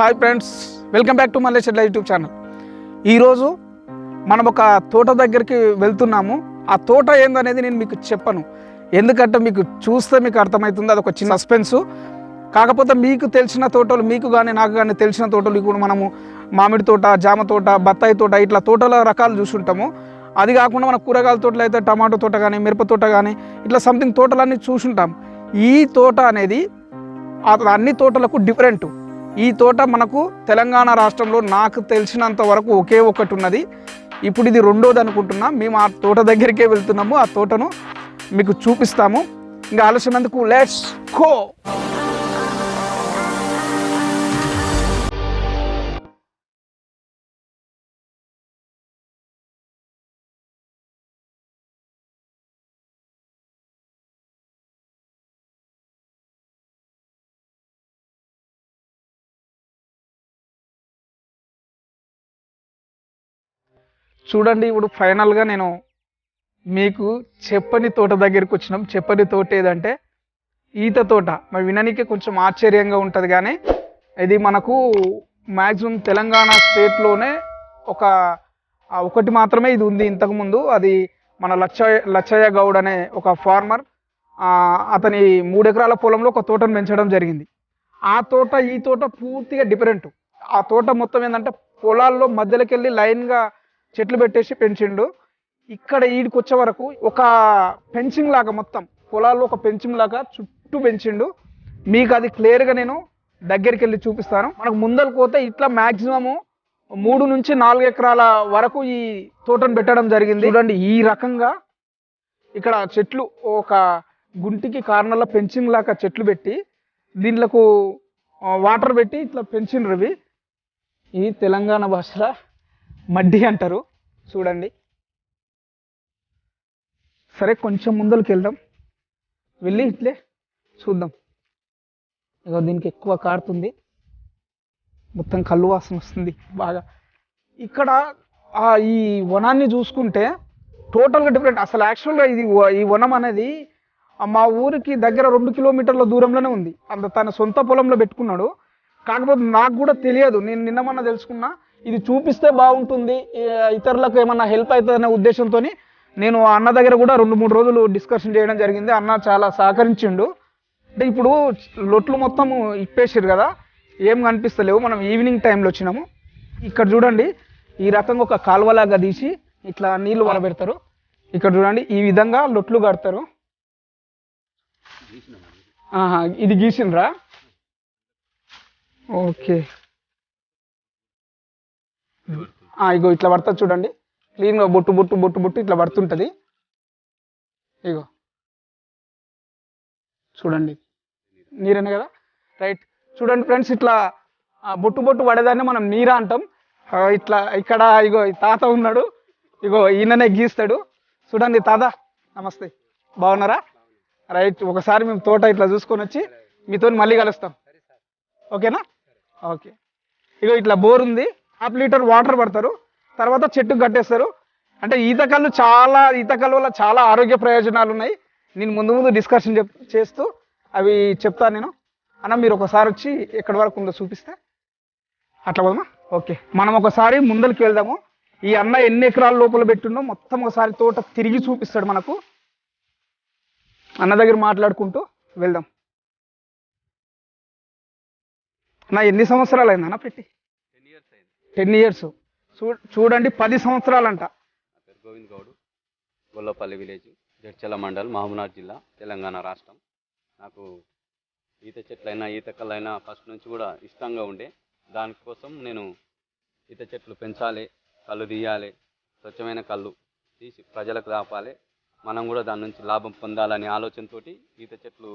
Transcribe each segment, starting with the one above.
Hi friends welcome back to Mallesh Edla YouTube channel. ఈరోజు మనం ఒక తోట దగ్గరికి వెళ్తున్నాము. ఆ తోట ఏందనేది నేను మీకు చెప్పను. ఎందుకంటే మీకు చూస్తే మీకు అర్థమవుతుంది అదొక చిన్న సస్పెన్సు కాకపోతే మీకు తెలిసిన తోటలు మీకు కానీ నాకు కానీ తెలిసిన తోటలు ఇప్పుడు మనము మామిడి తోట జామ తోట బత్తాయి తోట ఇట్లా తోటల రకాలు చూసుంటాము. అది కాకుండా మన కూరగాయల తోటలు అయితే టమాటో తోట కానీ మిరప తోట కానీ ఇట్లా సంథింగ్ తోటలన్నీ చూసుంటాం. ఈ తోట అనేది అన్ని తోటలకు డిఫరెంట్ ఈ తోట మనకు తెలంగాణ రాష్ట్రంలో నాకు తెలిసినంత వరకు ఒకే ఒకటి ఉన్నది. ఇప్పుడు ఇది రెండోది అనుకుంటున్నా. మేము ఆ తోట దగ్గరికే వెళ్తున్నాము. ఆ తోటను మీకు చూపిస్తాము. ఇంకా ఆలోచనందుకు లెట్స్ కో చూడండి ఇప్పుడు ఫైనల్గా నేను మీకు చెప్పని తోట దగ్గరికి వచ్చినాం. చెప్పని తోట ఏదంటే ఈత తోట. మరి విననీకే కొంచెం ఆశ్చర్యంగా ఉంటుంది కానీ ఇది మనకు మ్యాక్సిమం తెలంగాణ స్టేట్లోనే ఒక ఒకటి మాత్రమే ఇది ఉంది ఇంతకుముందు అది మన లచ్చయ్య లచ్చయ్య గౌడ్ అనే ఒక ఫార్మర్ అతని మూడెకరాల పొలంలో ఒక తోటను పెంచడం జరిగింది. ఆ తోట ఈ తోట పూర్తిగా డిఫరెంట్ ఆ తోట మొత్తం ఏంటంటే పొలాల్లో మధ్యలోకి వెళ్ళి లైన్గా చెట్లు పెట్టేసి పెంచిండు. ఇక్కడ ఈడికి వచ్చే వరకు ఒక పెంచింగ్ లాగా మొత్తం పొలాల్లో ఒక పెంచింగ్ లాగా చుట్టూ పెంచిండు. మీకు అది క్లియర్గా నేను దగ్గరికి వెళ్ళి చూపిస్తాను. మనకు ముందరకు పోతే ఇట్లా మ్యాక్సిమము మూడు నుంచి నాలుగు ఎకరాల వరకు ఈ తోటను పెట్టడం జరిగింది. చూడండి ఈ రకంగా ఇక్కడ చెట్లు ఒక గుంటికి కార్నర్లో పెంచింగ్ లాగా చెట్లు పెట్టి దీంట్లకు వాటర్ పెట్టి ఇట్లా పెంచిండ్రు ఇవి. ఈ తెలంగాణ భాషలో మడ్డి అంటారు. చూడండి. సరే కొంచెం ముందరికి వెళ్దాం. వెళ్ళి ఇట్లే చూద్దాం. ఇక దీనికి ఎక్కువ కారుతుంది. మొత్తం కళ్ళు వాసన వస్తుంది బాగా. ఇక్కడ ఆ ఈ వనాన్ని చూసుకుంటే టోటల్గా డిఫరెంట్ అసలు యాక్చువల్గా ఇది ఈ వనం అనేది మా ఊరికి దగ్గర రెండు కిలోమీటర్ల దూరంలోనే ఉంది. అంత తన సొంత పొలంలో పెట్టుకున్నాడు. కాకపోతే నాకు కూడా తెలియదు. నేను నిన్న మొన్న తెలుసుకున్నా. ఇది చూపిస్తే బాగుంటుంది. ఇతరులకు ఏమన్నా హెల్ప్ అవుతుందనే ఉద్దేశంతో నేను ఆ అన్న దగ్గర కూడా రెండు మూడు రోజులు డిస్కషన్ చేయడం జరిగింది. అన్న చాలా సహకరించిండు. అంటే ఇప్పుడు లొట్లు మొత్తం ఇప్పేసారు కదా ఏం కనిపిస్తలేవు. మనం ఈవినింగ్ టైంలో వచ్చినాము. ఇక్కడ చూడండి ఈ రకంగా ఒక కాలువలాగా తీసి ఇట్లా నీళ్ళు వలబెడతారు. ఇక్కడ చూడండి ఈ విధంగా లొట్లు కడతారు. ఇది గీసిండ్రా? ఓకే. ఇగో ఇట్లా పడుతుంది చూడండి. క్లీన్గా బొట్టు బొట్టు బొట్టు బొట్టు ఇట్లా పడుతుంటుంది. ఇగో. చూడండి. నీరేనే కదా? రైట్ చూడండి ఫ్రెండ్స్ ఇట్లా బొట్టు బొట్టు పడేదాన్ని మనం నీరా అంటాం. ఇట్లా ఇక్కడ ఇగో తాత ఉన్నాడు. ఇగో ఈయననే గీస్తాడు. చూడండి తాత నమస్తే. బాగున్నారా? రైట్ ఒకసారి మేము తోట ఇట్లా చూసుకొని వచ్చి మీతో మళ్ళీ కలుస్తాం. ఓకేనా? ఓకే. ఇగో ఇట్లా బోర్ ఉంది. హాఫ్ లీటర్ వాటర్ పడతారు. తర్వాత చెట్టు కట్టేస్తారు. అంటే ఈత కళ్ళు చాలా ఈత కళ్ళు వల్ల చాలా ఆరోగ్య ప్రయోజనాలు ఉన్నాయి. నేను ముందు ముందు డిస్కషన్ చెప్ చేస్తూ అవి చెప్తాను నేను. అన్న మీరు ఒకసారి వచ్చి ఎక్కడి వరకు ఉందో చూపిస్తే. అట్లా పోదామా? ఓకే. మనం ఒకసారి ముందరికి వెళ్దాము. ఈ అన్న ఎన్ని ఎకరాల లోపల పెట్టిండో మొత్తం ఒకసారి తోట తిరిగి చూపిస్తాడు మనకు. అన్న దగ్గర మాట్లాడుకుంటూ వెళ్దాం. నా ఎన్ని సంవత్సరాలు అయిందన్న పెట్టి? Ten years. చూడండి పది సంవత్సరాలంట. గోవింద్ గౌడ్ గొల్లపల్లి విలేజ్ జడ్చల మండల్ మహబూబ్నాథ్ జిల్లా తెలంగాణ రాష్ట్రం. నాకు ఈత చెట్లైనా ఈత కళ్ళైనా ఫస్ట్ నుంచి కూడా ఇష్టంగా ఉండే. దానికోసం నేను ఈత చెట్లు పెంచాలి కళ్ళు తీయాలి స్వచ్ఛమైన కళ్ళు తీసి ప్రజలకు దాపాలి. మనం కూడా దాని నుంచి లాభం పొందాలనే ఆలోచనతోటి ఈత చెట్లు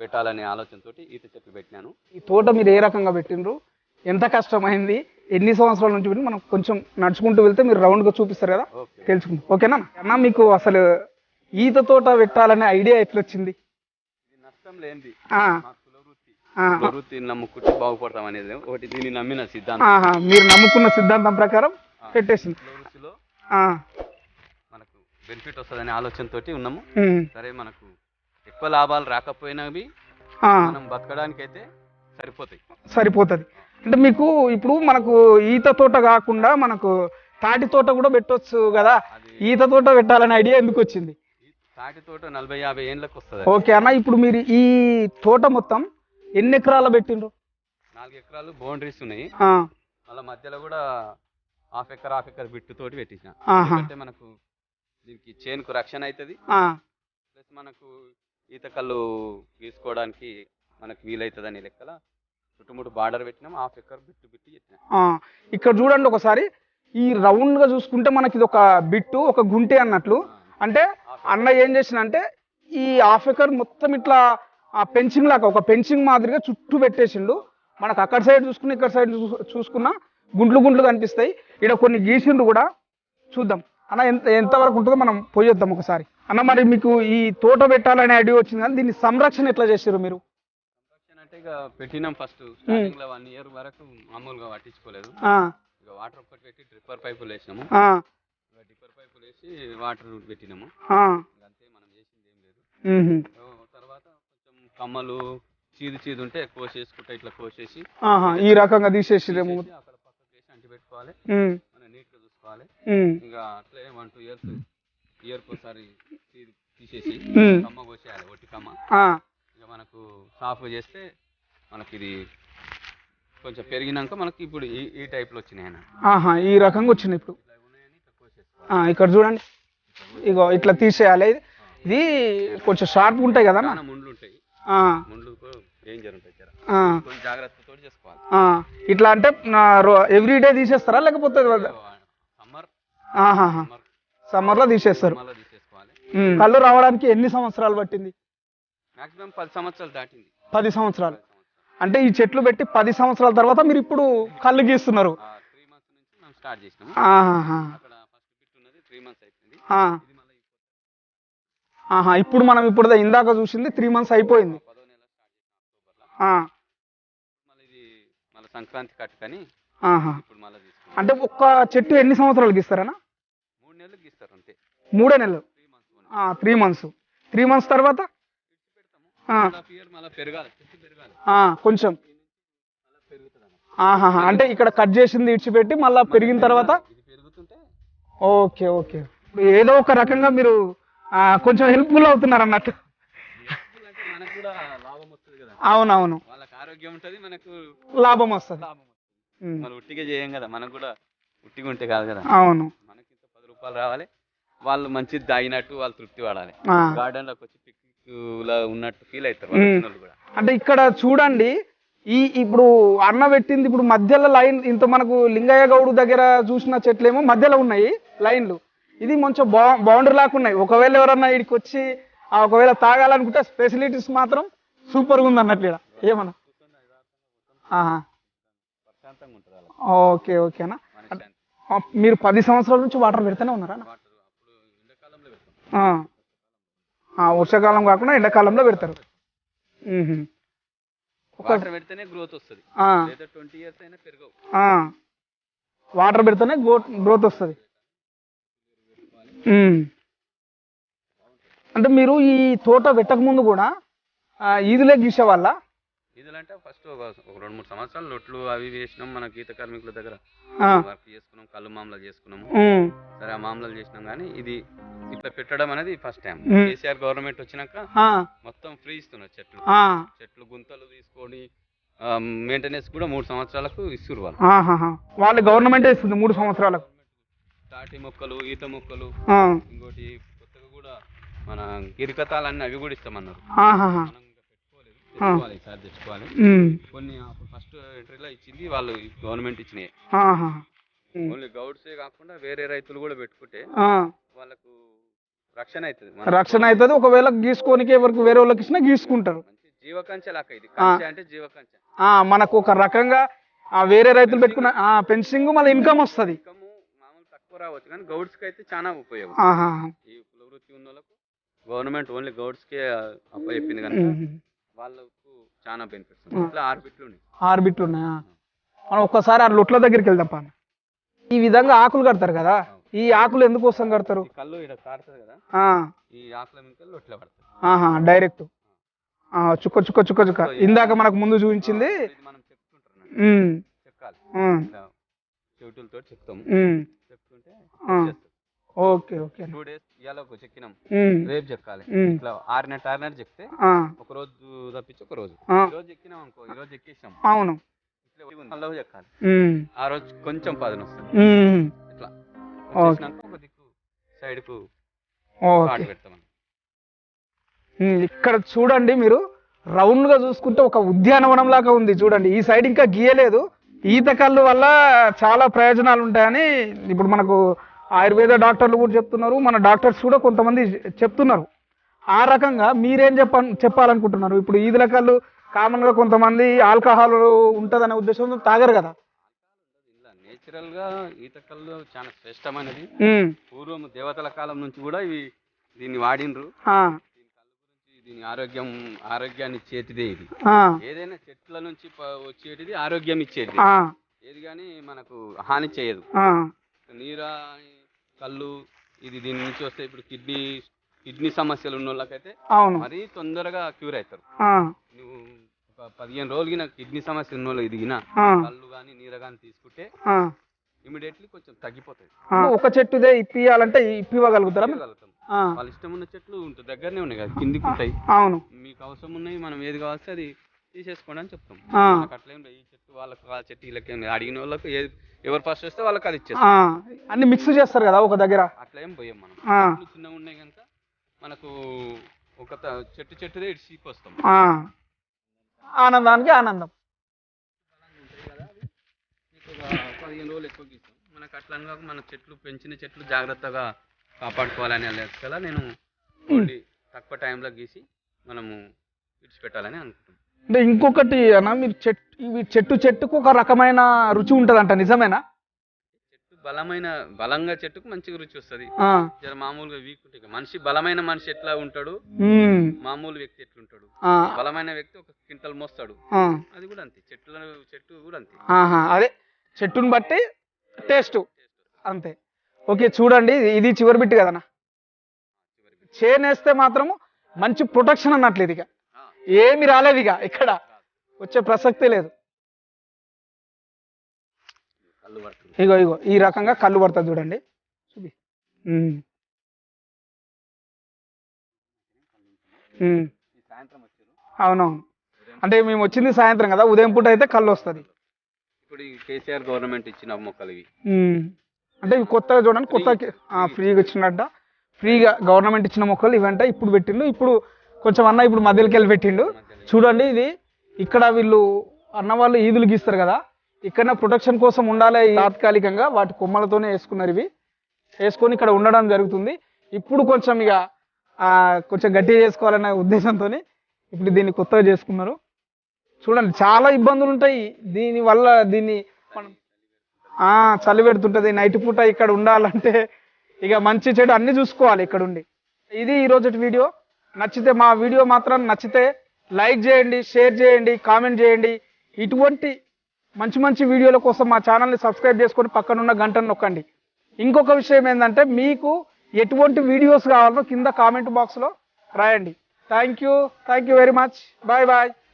పెట్టాలనే ఆలోచనతోటి ఈత చెట్లు పెట్టినాను. ఈ తోట మీరు ఏ రకంగా పెట్టిండ్రు? ఎంత కష్టమైంది? ఎన్ని సంవత్సరాల నుంచి మనం కొంచెం నడుచుకుంటూ వెళ్తే మీరు రౌండ్గా చూపిస్తారు కదా? తెలుసుకుంటాం ఓకేనా? అన్న మీకు అసలు ఈత తోట పెట్టాలనే ఐడియా ఎట్లొచ్చింది? నష్టం లేనిది. నమ్ముకుంటే బాగుపడతాం అనేది ఒకటి దీన్ని నమ్మిన సిద్ధాంతం. మీరు నమ్ముకున్న సిద్ధాంతం ప్రకారం పెట్టేసింది. మనకు బెనిఫిట్ వస్తుందనే ఆలోచనతోటి ఉన్నాము. సరే మనకు ఎక్కువ లాభాలు రాకపోయినవి మనం బతకడానికైతే సరిపోతాయి. సరిపోతుంది. అంటే మీకు ఇప్పుడు మనకు ఈత తోట కాకుండా మనకు తాటి తోట కూడా పెట్టొచ్చు కదా. ఈత తోట పెట్టాలనే ఐడియా ఎందుకు వచ్చింది? తాటి తోట నలభై యాభై ఏళ్ళకి వస్తుంది ఓకే అన్న ఇప్పుడు మీరు ఈ తోట మొత్తం ఎన్ని ఎకరాల పెట్టిండ్రు? నాలుగు ఎకరాలు బౌండరీస్ ఉన్నాయి. మళ్ళీ మధ్యలో కూడా half acre half acre bit తోటి పెట్టించిన. ఎందుకంటే మనకు దీనికి చేనుకు రక్షణ అవుతుంది ప్లస్ మనకు ఈత కళ్ళు గీసుకోవడానికి మనకు వీలవుతుంది అనే లెక్కల చుట్టుముట్టు బార్డర్ పెట్టినాం హాఫ్ ఎకర్ బిట్టు బిట్టు పెట్టినాం ఆ. ఇక్కడ చూడండి ఒకసారి ఈ రౌండ్గా చూసుకుంటే మనకి ఇది ఒక బిట్టు ఒక గుంటె అన్నట్లు. అంటే అన్న ఏం చేసిందంటే ఈ హాఫ్ ఎకర్ మొత్తం ఇట్లా పెంచింగ్ లాగా ఒక పెంచింగ్ మాదిరిగా చుట్టూ పెట్టేసిండు. మనకు అక్కడ సైడ్ చూసుకున్న ఇక్కడ సైడ్ చూసుకున్న గుంట్లు గుంట్లు కనిపిస్తాయి. ఇక్కడ కొన్ని గీసిండు కూడా. చూద్దాం. అన్న ఎంత ఎంతవరకు ఉంటుందో మనం పోయొద్దాం ఒకసారి. అన్న మరి మీకు ఈ తోట పెట్టాలనే ఐడియా వచ్చింది? కానీ దీన్ని సంరక్షణ ఎట్లా చేసారు మీరు? ఇక పెట్టినాం ఫస్ట్ స్టార్టింగ్లో వన్ ఇయర్ వరకు మామూలుగా పట్టించుకోలేదు. ఇక వాటర్ ఒక్కటి పెట్టి డ్రిప్పర్ పైపులు వేసినాము డ్రిప్పర్ పైపులు వేసి వాటర్ పెట్టినాము. అంతే మనం చేసింది ఏం లేదు. తర్వాత కొంచెం కమ్మలు చీదు చీదు ఉంటే కోసేసుకుంటే ఇట్లా కోసేసి ఈ రకంగా తీసేసిరేమో తీసేసి అక్కడ పక్కకు వేసి అంటి పెట్టుకోవాలి మనం నీట్గా చూసుకోవాలి. ఉమ్, ఇంకా అట్లే వన్ టూ ఇయర్స్ ఇయర్కి ఒకసారి తీసేసి. కమ్మ కోసేయాలి ఒట్టి కమ్మ. ఇక మనకు సాఫ్ చేస్తే మనకి ఇది కొంచెం పెరిగినాక మనకి ఇప్పుడు ఈ ఈ టైప్లో వచ్చినాయి ఆహా ఈ రకంగా వచ్చింది ఇప్పుడు. ఇక్కడ చూడండి. ఇగో ఇట్లా తీసేయాలి. ఇది కొంచెం షార్ప్ ఉంటాయి కదా ముండ్లు ఉంటాయి. ఇట్లా అంటే ఎవ్రీ డే తీసేస్తారా? లేకపోతే సమ్మర్ సమ్మర్లో తీసేస్తారు. కళ్ళు రావడానికి ఎన్ని సంవత్సరాలు పట్టింది? మాక్సిమం పది సంవత్సరాలు దాటింది. పది సంవత్సరాలు. అంటే ఈ చెట్లు పెట్టి పది సంవత్సరాల తర్వాత మీరు ఇప్పుడు కళ్ళు గీస్తున్నారు. త్రీ మంత్స్ నుంచి మనం స్టార్ట్ చేసినాము ఆహాహా. అక్కడ ఫస్ట్ బిట్ ఉన్నది త్రీ మంత్స్ అయిపోయింది. ఆ, ఇది మళ్ళీ ఆహా. ఇప్పుడు మనం ఇప్పుడు ఇందాక చూసింది త్రీ మంత్స్ అయిపోయింది. మళ్ళీ ఇది మళ్ళీ సంక్రాంతి కట్ కానీ ఆహా. ఇప్పుడు మళ్ళీ తీసుకున్నాం. అంటే ఒక్క చెట్టు ఎన్ని సంవత్సరాలు గీస్తారనా మూడు నెలలు గీస్తారు అంతే. మూడే నెలలు. Three months three months three months తర్వాత? పెడతాము మళ్ళీ పెరగాలి. కొంచెం. ఆహాహా. అంటే ఇక్కడ కట్ చేసింది ఇడిచిపెట్టి మళ్ళీ పెరిగిన తర్వాత? Okay okay. ఏదో ఒక రకంగా మీరు కొంచెం హెల్ప్ఫుల్ అవుతున్నారు అన్నట్టు. అవునవును. ఆరోగ్యం ఉంటుంది మనకు లాభం వస్తుంది ఉట్టిగా చేయం కదా మనకు కూడా ఉట్టిగా ఉంటే కాదు కదా. అవును. మనకి ఇంత పది రూపాయలు రావాలి వాళ్ళు మంచిది తాగినట్టు వాళ్ళు తృప్తి పడాలి. గార్డెన్లోకి వచ్చి పిక్నిక్ లా ఉన్నట్టు ఫీల్ అవుతారు వాళ్ళు కూడా. అంటే ఇక్కడ చూడండి ఈ ఇప్పుడు అన్న పెట్టింది ఇప్పుడు మధ్యలో లైన్ ఇంత మనకు లింగయ్య గౌడు దగ్గర చూసిన చెట్లేమో మధ్యలో ఉన్నాయి లైన్లు. ఇది కొంచెం బా బౌండరీ లాగా ఉన్నాయి. ఒకవేళ ఎవరన్నా ఇక్కడికి వచ్చి ఆ ఒకవేళ తాగాలనుకుంటే ఫెసిలిటీస్ మాత్రం సూపర్గా ఉంది అన్నట్లు ఇక్కడ ఏమన్నా? ఓకే ఓకేనా మీరు పది సంవత్సరాల నుంచి వాటర్ పెడుతూనే ఉన్నారా అన్న? వాటర్ అప్పుడు ఎండాకాలంలో పెడతాం ఆ. ఆ, వర్షాకాలం కాకుండా ఎండాకాలంలో పెడతారు. వాటర్ పెడితేనే గ్రోత్ వస్తుంది. ఆ, లేదా ట్వంటీ ఇయర్స్ అయినా పెరగవు. ఆ. వాటర్ పెడితేనే గ్రోత్ వస్తుంది. అంటే మీరు ఈ తోట పెట్టక ముందు కూడా ఈదులే గీసేవాళ్ళ? ఇదంటే ఫస్ట్ ఒక రెండు మూడు సంవత్సరాలు లొట్లు అవి వేసినాం మన గీత కార్మికుల దగ్గర. వర్క్ చేసుకున్నాం కళ్ళు మామూలు చేసుకున్నాము. సరే ఆ మామూలు చేసినాం కానీ ఇది ఇట్లా పెట్టడం అనేది ఫస్ట్ టైం. కేసీఆర్ గవర్నమెంట్ వచ్చినాక మొత్తం ఫ్రీ ఇస్తున్నారు చెట్లు. చెట్లు గుంతలు తీసుకొని మెయింటెనెన్స్ కూడా మూడు సంవత్సరాలకు ఇస్తున్నారు వాళ్ళు. వాళ్ళు గవర్నమెంటే ఇస్తుంది మూడు సంవత్సరాలకు? తాటి మొక్కలు ఈత మొక్కలు ఇంకోటి కొత్తగా కూడా మన గిరికతాలన్నీ అవి కూడా ఇస్తామన్నారు ఆహాహా. మనం ఇంకా పెట్టుకోలేదు తెచ్చుకోవాలి ఈసారి తెచ్చుకోవాలి. ఉమ్, కొన్ని అప్పుడు ఫస్ట్ ఎంట్రీలో ఇచ్చింది వాళ్ళు గవర్నమెంట్ ఇచ్చినాయి. ఓన్లీ గౌడ్సే కాకుండా వేరే రైతులు కూడా పెట్టుకుంటే. వాళ్ళకు రక్షణ అవుతుంది రక్షణ అవుతుంది ఒకవేళ గీసుకోనికి ఎవరికి వేరే వాళ్ళకి ఇచ్చినా గీసుకుంటారు. మంచి జీవకంచె లాక్క ఇది. కంచె అంటే జీవకంచె. మనకు ఒక రకంగా ఆ, వేరే రైతులు పెట్టుకున్న పెన్సింగ్ మళ్ళీ ఇన్కమ్ వస్తుంది. తక్కువ రావచ్చు కానీ గౌడ్స్కి అయితే చాలా ఉపయోగం. ఆహా. ఈ కుల వృత్తి ఉన్న వాళ్ళకు గవర్నమెంట్ ఓన్లీ గౌడ్స్కే అప్ప చెప్పింది కనుక. వాళ్ళకు చాలా బెనిఫిట్స్ ఇట్లా ఆరు బిట్లు ఉన్నాయి. ఆరు బిట్లు ఉన్నాయా? మనం ఒక్కసారి ఆ లొట్ల దగ్గరికి వెళ్దాం ఈ విధంగా ఆకులు కడతారు కదా? ఈ ఆకులు ఎందుకోసం కడతారు? కళ్ళు ఇక్కడ కాడుతుంది కదా? ఈ ఆకుల ఆహా డైరెక్ట్ చుక్క చుక్క చుక్క చుక్క. ఇందాక మనకు ముందు చూపించింది. మనం చెప్తుంటారు చెక్కాలి చెవిటులతో చెప్తాము. చెప్తుంటే ఓకే ఓకే. టూ డేస్ ఒక చెక్కినాం. రేపు చెక్కాలి. ఇట్లా ఆరినట్టు ఆరినట్టు చెప్తే ఒక రోజు తప్పించి ఒక రోజు. ఈ రోజు ఎక్కినాం అనుకో ఈ రోజు ఎక్కేసాం అవును. ఇట్లా చెక్కాలి. ఆ రోజు కొంచెం పదన వస్తుంది. ఇట్లా. ఒక దిక్కు సైడ్కు ఇక్కడ చూడండి మీరు రౌండ్గా చూసుకుంటే ఒక ఉద్యానవనం లాగా ఉంది చూడండి. ఈ సైడ్ ఇంకా గీయలేదు. ఈత కళ్ళు వల్ల చాలా ప్రయోజనాలు ఉంటాయని ఇప్పుడు మనకు ఆయుర్వేద డాక్టర్లు కూడా చెప్తున్నారు. మన డాక్టర్స్ కూడా కొంతమంది చెప్తున్నారు. ఆ రకంగా మీరేం చెప్ప చెప్పాలనుకుంటున్నారు? ఇప్పుడు ఈదుల కళ్ళు కామన్గా కొంతమంది ఆల్కహాల్ ఉంటదనే ఉద్దేశంతో తాగరు కదా. నేచురల్గా ఈత కళ్ళు చాలా శ్రేష్టమైనది. పూర్వం దేవతల కాలం నుంచి కూడా ఇవి దీన్ని వాడిండ్రు ఆ, దీని ఆరోగ్యం ఆరోగ్యాన్ని ఇచ్చేటిదే ఇది. ఏదైనా చెట్ల నుంచి వచ్చేటిది ఆరోగ్యం ఇచ్చేది. ఏది కానీ మనకు హాని చేయదు. నీరా కళ్ళు ఇది దీని నుంచి వస్తే ఇప్పుడు కిడ్నీ కిడ్నీ సమస్యలు ఉన్న వాళ్ళకైతే అవును. మరీ తొందరగా క్యూర్ అవుతారు నువ్వు ఒక పదిహేను రోజులకి కిడ్నీ సమస్య ఉన్న వాళ్ళు ఇదిగినా కళ్ళు కానీ నీర కానీ తీసుకుంటే. ఇమీడియట్లీ కొంచెం తగ్గిపోతాయి. ఒక చెట్టుదే ఇప్పియాలంటే ఇప్పివ్వగలుగుతారా? వాళ్ళ ఇష్టం ఉన్న చెట్లు ఉంటుంది దగ్గరనే ఉన్నాయి కదా కిందికి ఉంటాయి. అవును. మీకు అవసరం ఉన్నాయి మనం ఏది కావాల్సి అది తీసేసుకోండి అని చెప్తాం. అట్లేం లేదు. ఈ చెట్టు వాళ్ళకి ఆ చెట్టు వీళ్ళకి. అడిగిన వాళ్ళకి ఎవరు ఫస్ట్ వస్తే వాళ్ళకి అది ఆ, ఇచ్చేస్తాం అన్ని మిక్స్ చేస్తారు కదా ఒక దగ్గర. అట్లా ఏం పోయాం మనం. ఆ. చెట్లు చిన్నగా ఉన్నాయి కనుక మనకు ఒక త- చెట్టు చెట్టుదే ఇటు సీకి వస్తాం. ఆ, ఆనందానికి ఆనందం. పదిహేను రోజులు ఎక్కువ గీస్తాం. మనకు అట్లా అనగా మన చెట్లు పెంచిన చెట్లు జాగ్రత్తగా కాపాడుకోవాలని లెక్కల నేను ఓన్లీ తక్కువ టైంలో గీసి మనము విడిచిపెట్టాలని అనుకుంటున్నాం. అంటే ఇంకొకటి అన్న మీరు చెట్టు ఇవి చెట్టు చెట్టుకు ఒక రకమైన రుచి ఉంటదంట నిజమేనా? చెట్టు బలమైన బలంగా చెట్టుకు మంచిగా రుచి వస్తుంది. ఆ, జర మామూలుగా వీక్ ఉంటే ఇక మనిషి బలమైన మనిషి ఎట్లా ఉంటాడు? ఉమ్, మామూలు వ్యక్తి ఎట్లుంటాడు? ఆ, బలమైన వ్యక్తి ఒక క్వింటల్ మోస్తాడు. ఆ, అది కూడా అంతే. చెట్ల చెట్టు కూడా అంతే. ఆహా, అదే. చెట్టుని బట్టి టేస్ట్. అంతే. ఓకే చూడండి ఇది- ఇది చివరి బిట్టు కదనా చేనేస్తే మాత్రము మంచి ప్రొటెక్షన్ అన్నట్లు ఇది ఇక. ఏమి రాలేదు ఇక ఇక్కడ. వచ్చే ప్రసక్తే లేదు. ఇగో ఇగో ఈ రకంగా కళ్ళు పడుతుంది చూడండి. చూపి. అవునవును. అంటే మేము వచ్చింది సాయంత్రం కదా ఉదయం పూట అయితే కళ్ళు వస్తుంది. ఇప్పుడు కేసీఆర్ గవర్నమెంట్ ఇచ్చిన మొక్కలు ఇవి. అంటే ఇవి కొత్తగా చూడండి కొత్త ఫ్రీగా ఇచ్చినట్ట. ఫ్రీగా గవర్నమెంట్ ఇచ్చిన మొక్కలు ఇవంట ఇప్పుడు పెట్టిండు ఇప్పుడు కొంచెం అన్న ఇప్పుడు మధ్యలోకి వెళ్ళి పెట్టిండు. చూడండి ఇది. ఇక్కడ వీళ్ళు అన్న వాళ్ళు ఈదులు గీస్తారు కదా. ఇక్కడ ప్రొటెక్షన్ కోసం ఉండాలి ఈ తాత్కాలికంగా. వాటి కొమ్మలతోనే వేసుకున్నారు ఇవి. వేసుకొని ఇక్కడ ఉండడం జరుగుతుంది. ఇప్పుడు కొంచెం ఇక కొంచెం గట్టిగా చేసుకోవాలనే ఉద్దేశంతో ఇప్పుడు దీన్ని కొత్తగా చేసుకున్నారు. చూడండి చాలా ఇబ్బందులు ఉంటాయి. దీని వల్ల దీన్ని మనం చలి పెడుతుంటుంది. నైట్ పూట ఇక్కడ ఉండాలంటే ఇక మంచి చెడు అన్ని చూసుకోవాలి ఇక్కడ ఉండి ఇది ఈరోజు వీడియో. నచ్చితే మా వీడియో మాత్రం నచ్చితే లైక్ చేయండి షేర్ చేయండి కామెంట్ చేయండి. ఇటువంటి మంచి మంచి వీడియోల కోసం మా ఛానల్ని సబ్స్క్రైబ్ చేసుకొని పక్కనున్న గంటను నొక్కండి. ఇంకొక విషయం ఏంటంటే మీకు ఎటువంటి వీడియోస్ కావాలో కింద కామెంట్ బాక్స్లో రాయండి. Thank you thank you very much bye bye